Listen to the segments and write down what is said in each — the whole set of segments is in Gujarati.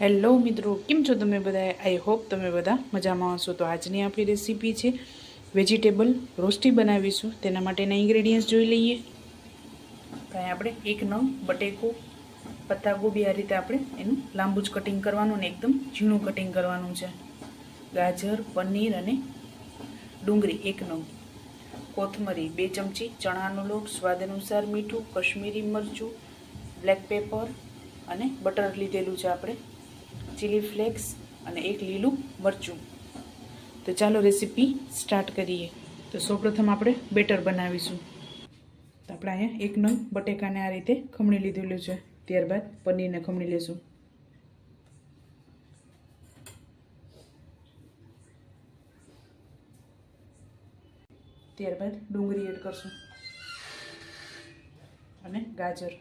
હેલો મિત્રો, કેમ છો તમે બધા આઈ હોપ તમે બધા મજામાં હશો. તો આજની આપણી રેસીપી છે વેજીટેબલ રોસ્ટી બનાવીશું. તેના માટેના ઇન્ગ્રેડિયન્ટ્સ જોઈ લઈએ. કાંઈ આપણે એક નંગ બટેકો પત્તાગોબી આ રીતે આપણે એનું લાંબુ જ કટિંગ કરવાનું ને એકદમ ઝીણું કટિંગ કરવાનું છે. ગાજર, પનીર અને ડુંગળી, એક નંગ. કોથમરી, બે ચમચી ચણાનો લોટ, સ્વાદ અનુસાર મીઠું, કશ્મીરી મરચું બ્લેક પેપર અને બટર લીધેલું છે આપણે. ચીલી ફ્લેક્સ અને એક લીલું મરચું. તો ચાલો રેસીપી સ્ટાર્ટ કરીએ. તો સૌપ્રથમ આપણે બેટર બનાવીશું. તો આપણે અહીંયા એક નંગ બટેકાને આ રીતે ખમણી લીધેલું છે. ત્યારબાદ પનીરને ખમણી લેશું. ત્યારબાદ ડુંગળી એડ કરશું. અને ગાજર.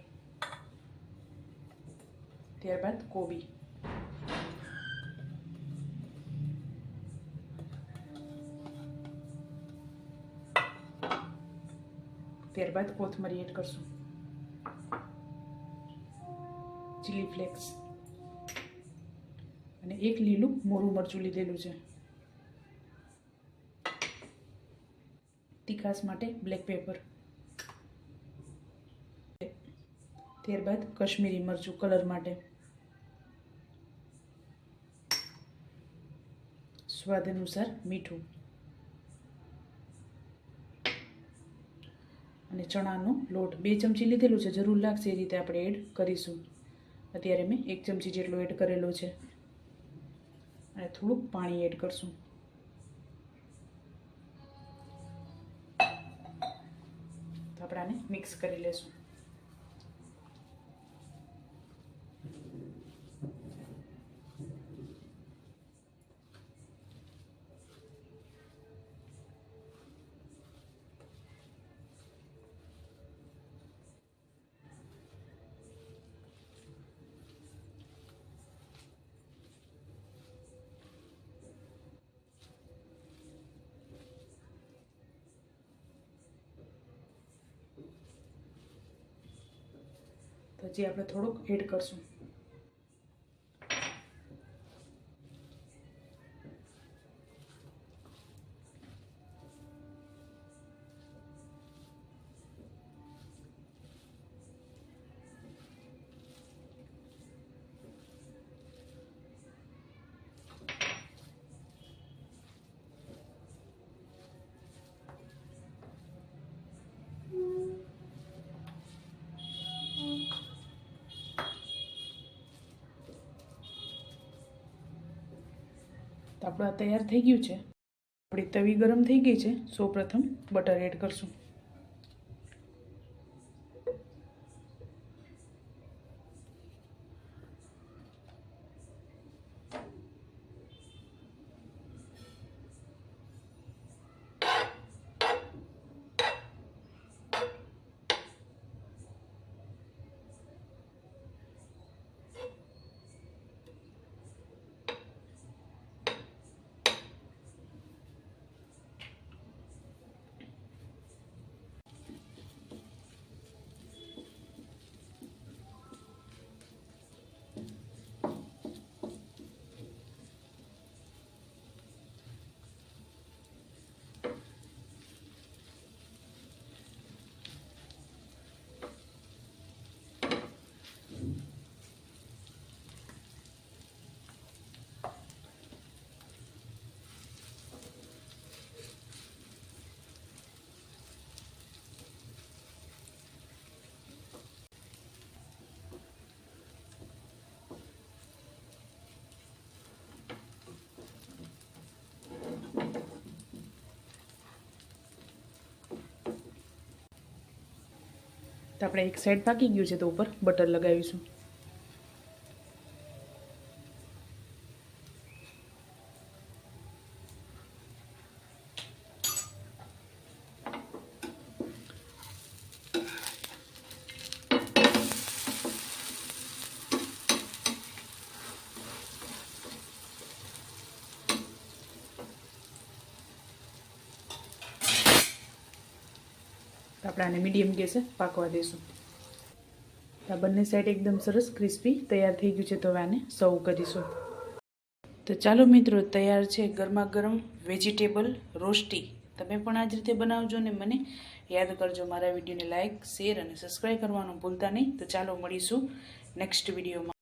ત્યારબાદ કોબી. ત્યારબાદ કોથમરી એડ કરશું ચીલી ફ્લેક્સ અને એક લીલું મોરું મરચું લીધેલું છે તીખાસ માટે બ્લેક પેપર ત્યારબાદ કશ્મીરી મરચું કલર માટે સ્વાદ અનુસાર મીઠું અને ચણાનો લોટ. બે ચમચી લીધેલું છે. જરૂર લાગશે એ રીતે આપણે એડ કરીશું. અત્યારે મેં એક ચમચી જેટલો એડ કરેલો છે. અને થોડુંક પાણી એડ કરશું. તો આપણે મિક્સ કરી લેશું. હજી આપણે થોડુંક એડ કરશું. તો આપણું તૈયાર થઈ ગયું છે. આપણી તવી ગરમ થઈ ગઈ છે. સૌપ્રથમ બટર એડ કરશું. તો આપણે એક સાઈડ પાકી ગયું છે તો ઉપર બટર લગાવીશું. આપણે આને મીડિયમ ગેસે પાકવા દઈશું આ બંને સાઈડ એકદમ સરસ ક્રિસ્પી તૈયાર થઈ ગયું છે તો હવે આને સર્વ કરીશું. તો ચાલો મિત્રો, તૈયાર છે ગરમા ગરમ વેજીટેબલ રોસ્ટી. તમે પણ આ જ રીતે બનાવજો ને મને યાદ કરજો મારા વિડીયોને લાઇક શેર અને સબસ્ક્રાઈબ કરવાનું ભૂલતા નહીં. તો ચાલો મળીશું નેક્સ્ટ વિડીયોમાં